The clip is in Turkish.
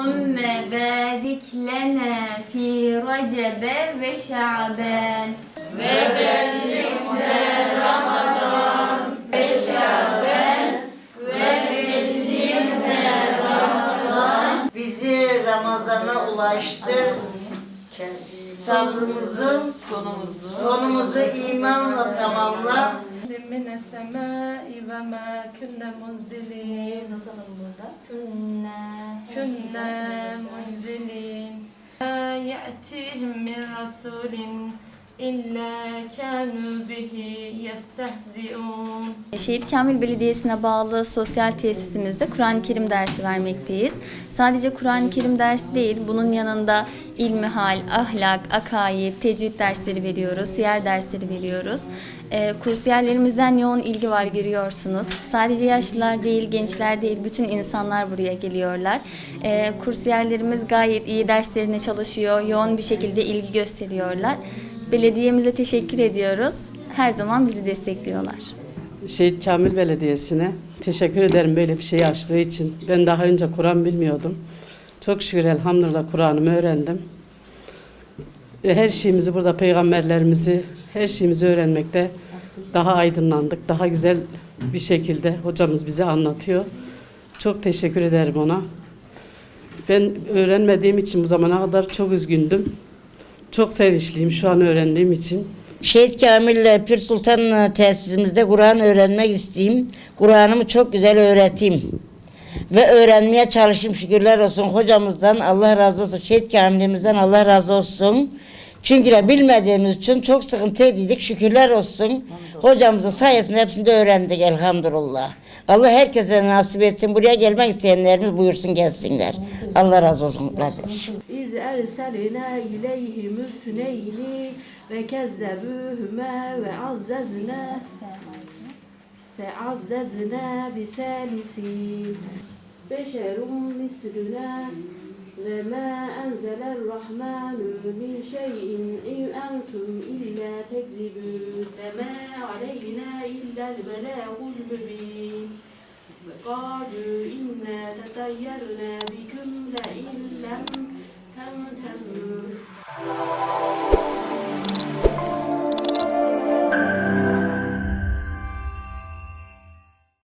Allahümme barik lene fi recebe ve şaban. Ve bellighne Ramazan ve şaban ve bellighne Ramazan. Bizi Ramazan'a ulaştır. Sabrımızı, sonumuzu, sonumuzu imanla tamamla min semai ve ma künne munzilin. Yazalım burada. Künne. Künne munzilin. La. Şehit Kamil Belediyesi'ne bağlı sosyal tesisimizde Kur'an-ı Kerim dersi vermekteyiz. Sadece Kur'an-ı Kerim dersi değil, bunun yanında ilmihal, ahlak, akaid, tecvid dersleri veriyoruz, siyer dersleri veriyoruz. E, kursiyerlerimizden yoğun ilgi var görüyorsunuz. Sadece yaşlılar değil, gençler değil, bütün insanlar buraya geliyorlar. E, kursiyerlerimiz gayet iyi derslerine çalışıyor, yoğun bir şekilde ilgi gösteriyorlar. Belediyemize teşekkür ediyoruz. Her zaman bizi destekliyorlar. Şehit Kamil Belediyesi'ne teşekkür ederim böyle bir şeyi açtığı için. Ben daha önce Kur'an bilmiyordum. Çok şükür elhamdülillah Kur'an'ımı öğrendim. Her şeyimizi burada peygamberlerimizi, her şeyimizi öğrenmekte daha aydınlandık. Daha güzel bir şekilde hocamız bize anlatıyor. Çok teşekkür ederim ona. Ben öğrenmediğim için bu zamana kadar çok üzgündüm. Çok sevinçliyim şu an öğrendiğim için. Şehit Kamil'le Pir Sultan tesisimizde Kur'an öğrenmek isteyeyim. Kur'an'ımı çok güzel öğreteyim. Ve öğrenmeye çalışayım şükürler olsun hocamızdan Allah razı olsun. Şehit Kamil'imizden Allah razı olsun. Çünkü bilmediğimiz için çok sıkıntıydıydık. Şükürler olsun. Hocamızın sayesinde hepsini de öğrendik elhamdülillah. Allah herkese nasip etsin. Buraya gelmek isteyenlerimiz buyursun gelsinler. Allah razı olsun. İz erselina ileyhi müsneyni ve kezzebühüme ve azzezne ve azzezne biselisi beşerum mislüne وما أنزل الرحمن من شيء إن أنتم إلا تكذبون فما علينا إلا البلاغ المبين. قالوا إنا تطيرنا بكم لئن